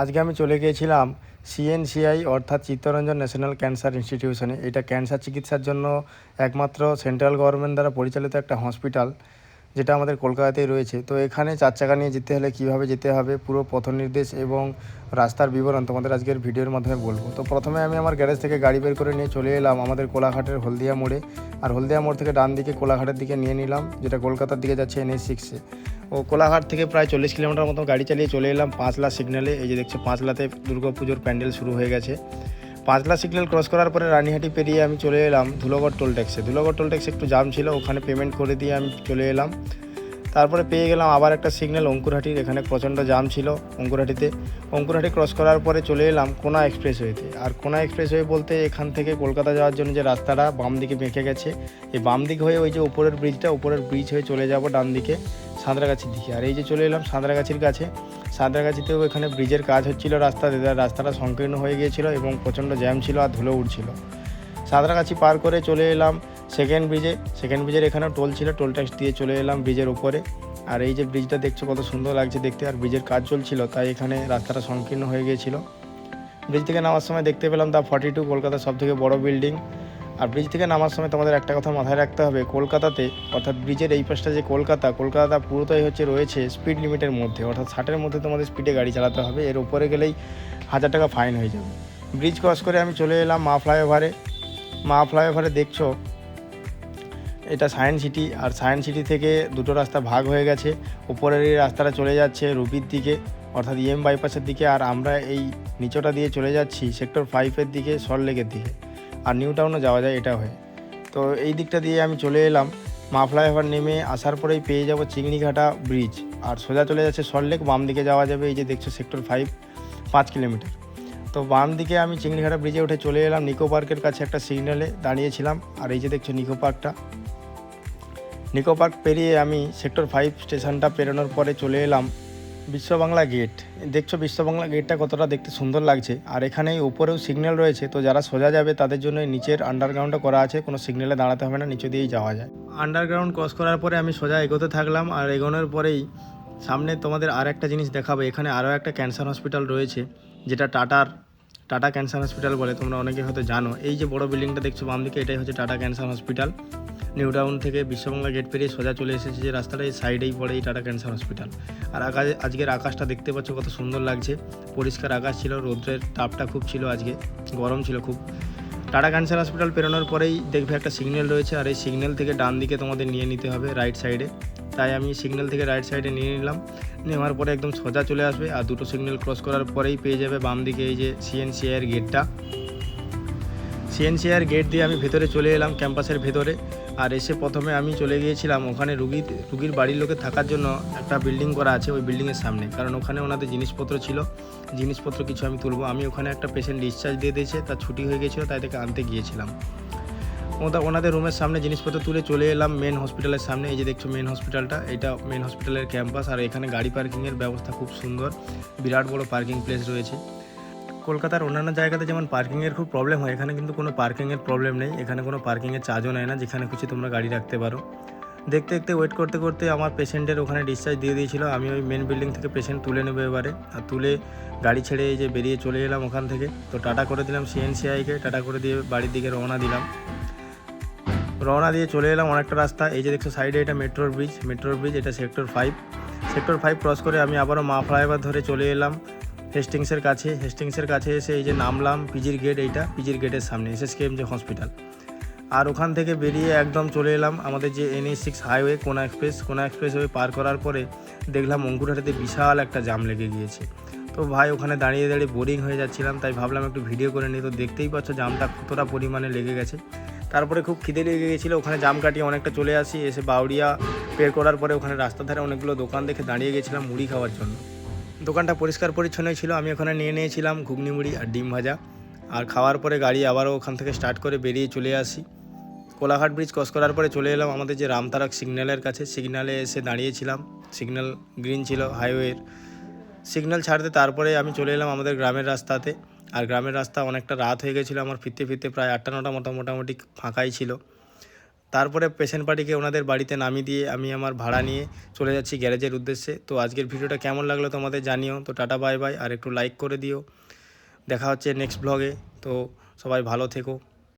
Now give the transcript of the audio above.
আজকে আমি চলে গিয়েছিলাম সিএনসিআই অর্থাৎ চিত্তরঞ্জন ন্যাশনাল ক্যান্সার ইনস্টিটিউশনে। এটা ক্যান্সার চিকিৎসার জন্য একমাত্র সেন্ট্রাল গভর্নমেন্ট দ্বারা পরিচালিত একটা হসপিটাল। যেটা আমাদের কলকাতাতেই রয়েছে। তো এখানে চার চাকা নিয়ে যেতে হলে কীভাবে যেতে হবে? পুরো পথ নির্দেশ এবং রাস্তার বিবরণ তোমাদের আজকের ভিডিওর মাধ্যমে বলব। তো প্রথমে আমি আমার গ্যারেজ থেকে গাড়ি বের করে নিয়ে চলে এলাম আমাদের কোলাঘাটের হলদিয়া মোড়ে। আর হলদিয়া মোড় থেকে ডান দিকে কোলাঘাটের দিকে নিয়ে নিলাম, যেটা কলকাতার দিকে যাচ্ছে এনএস সিক্সে ও কোলাঘাট থেকে প্রায় চল্লিশ কিলোমিটার মতো গাড়ি চালিয়ে চলে এলাম পাঁচলা সিগন্যালে। এই যে দেখছ, পাঁচলাতে দুর্গাপুজোর প্যান্ডেল শুরু হয়ে গেছে। পাঁচলা সিগন্যাল ক্রস করার পরে রানীহাটি পেরিয়ে আমি চলে এলাম ধুলোগড় টোল ট্যাক্সে ধুলোগড় টোল ট্যাক্সে একটু জাম ছিল, ওখানে পেমেন্ট করে দিয়ে আমি চলে এলাম। তারপরে পেয়ে গেলাম আবার একটা সিগন্যাল অঙ্কুরহাটির, এখানে প্রচণ্ড জাম ছিল অঙ্কুরহাটিতে। অঙ্কুরহাটি ক্রস করার পরে চলে এলাম কোনা এক্সপ্রেসওয়েতে আর কোনা এক্সপ্রেসওয়ে বলতে এখান থেকে কলকাতা যাওয়ার জন্য যে রাস্তাটা বাম দিকে বেঁকে গেছে, এই বাম দিক হয়ে ওই যে উপরের ব্রিজটা উপরের ব্রিজ হয়ে চলে যাব ডান দিকে সাঁতরাগাছির দিকে। আর এই যে চলে এলাম সাঁতরাগাছির কাছে। সাঁতরাগাছিতেও এখানে ব্রিজের কাজ হচ্ছিল রাস্তাতে রাস্তাটা সংকীর্ণ হয়ে গিয়েছিল এবং প্রচণ্ড জ্যাম ছিল আর ধুলো উঠছিল সাঁতরাগাছি পার করে চলে এলাম সেকেন্ড ব্রিজে। সেকেন্ড ব্রিজের এখানেও টোল ছিল, টোল ট্যাক্স দিয়ে চলে এলাম ব্রিজের উপরে। আর এই যে ব্রিজটা দেখছ কত সুন্দর লাগছে দেখতে, আর ব্রিজের কাজ চলছিল, তাই এখানে রাস্তাটা সংকীর্ণ হয়ে গিয়েছিল। ব্রিজ থেকে নামার সময় দেখতে পেলাম দা ফর্টি টু কলকাতার সব থেকে বড় বিল্ডিং আর ব্রিজ থেকে নামার সময় তোমাদের একটা কথা মাথায় রাখতে হবে, কলকাতাতে, অর্থাৎ ব্রিজের এই পাশটা যে কলকাতা কলকাতা পুরোটাই হচ্ছে রয়েছে স্পিড লিমিটের মধ্যে, অর্থাৎ ষাটের মধ্যে তোমাদের স্পিডে গাড়ি চালাতে হবে, এর উপরে গেলেই হাজার টাকা ফাইন হয়ে যাবে। ব্রিজ ক্রস করে আমি চলে এলাম মা ফ্লাইওভারে মা ফ্লাইওভারে দেখছ, এটা সায়েন্স সিটি আর সায়েন্স সিটি থেকে দুটো রাস্তা ভাগ হয়ে গেছে, উপরের এই রাস্তাটা চলে যাচ্ছে রুবির দিকে, অর্থাৎ ইএম বাইপাসের দিকে, আর আমরা এই নিচটা দিয়ে চলে যাচ্ছি সেক্টর ফাইভের দিকে সল্টলেকের দিকে। আর নিউ টাউনও যাওয়া যায়, এটা হয়ে। তো এই দিকটা দিয়ে আমি চলে এলাম। মা ফ্লাইওভার নেমে আসার পরেই পেয়ে যাব চিংড়িঘাটা ব্রিজ আর সোজা চলে যাচ্ছে সল্টলেক বাম দিকে যাওয়া যাবে এই যে দেখছ সেক্টর ফাইভ পাঁচ কিলোমিটার। তো বাম দিকে আমি চিংড়িঘাটা ব্রিজে উঠে চলে এলাম। নিকো পার্কের কাছে একটা সিগন্যালে দাঁড়িয়েছিলাম। আর এই যে দেখছ নিকো পার্কটা নিকো পার্ক পেরিয়ে আমি সেক্টর ফাইভ স্টেশনটা পেরোনোর পরে চলে এলাম। বিশ্ববাংলা গেট দেখছ বিশ্ববাংলা গেটটা কতটা দেখতে সুন্দর লাগছে। আর এখানে উপরেও সিগন্যাল রয়েছে, তো যারা সোজা যাবে তাদের জন্য নিচের আন্ডারগ্রাউন্ডটা করা আছে, কোনো সিগন্যালে দাঁড়াতে হবে না, নিচে দিয়েই যাওয়া যায়। আন্ডারগ্রাউন্ড ক্রস করার পরে আমি সোজা এগোতে থাকলাম, আর এগোনোর পরেই সামনে তোমাদের আর একটা জিনিস দেখাবো। এখানে আরও একটা ক্যান্সার হসপিটাল রয়েছে, যেটা টাটার, টাটা ক্যান্সার হসপিটাল বলে, তোমরা অনেকে হয়তো জানো। এই যে বড় বিল্ডিংটা দেখছ বাম দিকে এটাই হচ্ছে Tata cancer hospital new town থেকে বিশ্ববাংলা গেট পেরিয়ে সোজা চলে এসেছে যে রাস্তাটা, এই সাইডেই পড়ে এই টাটা ক্যান্সার হসপিটাল আর আকাশে, আজকের আকাশটা দেখতে পাচ্ছ কত সুন্দর লাগছে। পরিষ্কার আকাশ ছিল, রৌদ্রের তাপটা খুব ছিল আজকে, গরম ছিল খুব। টাটা ক্যান্সার হসপিটাল পেরোনোর পরেই দেখবে একটা সিগন্যাল রয়েছে, আর এই সিগন্যাল থেকে ডান দিকে তোমাদের নিয়ে নিতে হবে রাইট সাইডে তাই আমি সিগন্যাল থেকে রাইট সাইডে নিয়ে নিলাম। নেওয়ার পরে একদম সোজা চলে আসবে, আর দুটো সিগন্যাল ক্রস করার পরেই পেয়ে যাবে বাম দিকে এই যে সিএনসিআইয়ের গেটটা সিএনসিআর গেট দিয়ে আমি ভেতরে চলে এলাম ক্যাম্পাসের ভেতরে। আর এসে প্রথমে আমি চলে গিয়েছিলাম ওখানে রুগী, রুগীর বাড়ির লোকের থাকার জন্য একটা বিল্ডিং করা আছে ওই বিল্ডিংয়ের সামনে। কারণ ওখানে ওনাদের জিনিসপত্র ছিল, জিনিসপত্র কিছু আমি তুলবো। আমি ওখানে একটা পেশেন্ট ডিসচার্জ দিয়ে দিয়েছে, তার ছুটি হয়ে গেছিল তাই থেকে আনতে গিয়েছিলাম। ওনাদের রুমের সামনে জিনিসপত্র তুলে চলে এলাম মেন হসপিটালের সামনে। এই যে দেখছ মেন হসপিটালটা এটা মেন হসপিটালের ক্যাম্পাস আর এখানে গাড়ি পার্কিংয়ের ব্যবস্থা খুব সুন্দর। বিরাট বড় পার্কিং প্লেস রয়েছে। কলকাতার অন্যান্য জায়গাতে যেমন পার্কিংয়ের খুব প্রবলেম হয়, এখানে কিন্তু কোনো পার্কিংয়ের প্রবলেম নেই। এখানে কোনো পার্কিংয়ের চার্জও নেয় না, যেখানে খুশি তোমরা গাড়ি রাখতে পারো। দেখতে দেখতে ওয়েট করতে করতে আমার পেশেন্টের ওখানে ডিসচার্জ দিয়ে দিয়েছিল। আমি ওই মেন বিল্ডিং থেকে পেশেন্ট তুলে নেব এবারে। আর তুলে গাড়ি ছেড়ে এই যে বেরিয়ে চলে এলাম ওখান থেকে। তো টাটা করে দিলাম সিএনসিআইকে টাটা করে দিয়ে বাড়ির দিকে রওনা দিলাম। রওনা দিয়ে চলে এলাম অনেকটা রাস্তা। এই যে দেখছ সাইডে এটা মেট্রোর ব্রিজ মেট্রোর ব্রিজ এটা sector five sector five cross করে আমি আবারও মা ফ্লাইওভার ধরে চলে এলাম। হেস্টিংসের কাছে হেস্টিংসের কাছে এসে এই যে নামলাম পিজির গেট এইটা, পিজির গেটের সামনে, এসএসকেএম যে হসপিটাল আর ওখান থেকে বেরিয়ে একদম চলে এলাম আমাদের যে N six highway Kona express Kona express হয়ে পার করার পরে দেখলাম অঙ্কুরহাটিতে বিশাল একটা জাম লেগে গিয়েছে। তো ভাই, ওখানে দাঁড়িয়ে দাঁড়িয়ে বোরিং হয়ে যাচ্ছিলাম, তাই ভাবলাম একটু ভিডিও করে নিই। তো দেখতেই পাচ্ছ জামটা কতটা পরিমাণে লেগে গেছে। তারপরে খুব খিদে লেগে গেছিল ওখানে জাম কাটিয়ে অনেকটা চলে আসি। এসে বাউরিয়া পের করার পরে ওখানে রাস্তার ধারে অনেকগুলো দোকান দেখে দাঁড়িয়ে গেছিলাম মুড়ি খাওয়ার জন্য। দোকানটা পরিষ্কার পরিচ্ছন্নই ছিল। আমি ওখানে নিয়ে নিয়েছিলাম ঘুগনি মুড়ি আর ডিম ভাজা। আর খাওয়ার পরে গাড়ি আবারও ওখান থেকে স্টার্ট করে বেরিয়ে চলে আসি। কোলাঘাট ব্রিজ ক্রস করার পরে চলে এলাম আমাদের যে রামতারক সিগন্যালের কাছে। সিগন্যালে এসে দাঁড়িয়েছিলাম। সিগন্যাল গ্রিন ছিল হাইওয়ের সিগন্যাল ছাড়তে তারপরে আমি চলে এলাম আমাদের গ্রামের রাস্তাতে। আর গ্রামের রাস্তা অনেকটা রাত হয়ে গেছিল, আমার ফিরতে ফিরতে প্রায় আটটা নটা মোটা মোটামুটি ফাঁকাই ছিল। তারপরে পেশেন্ট পার্টিকে ওনাদের বাড়িতে নামিয়ে দিয়ে আমি আমার ভাড়া নিয়ে চলে যাচ্ছি গ্যারেজের উদ্দেশ্যে। তো আজকের ভিডিওটা কেমন লাগল তোমাদের জানিও। তো টাটা, বাই বাই, আর একটু লাইক করে দিও। দেখা হচ্ছে নেক্সট ব্লগে তো সবাই ভালো থেকো।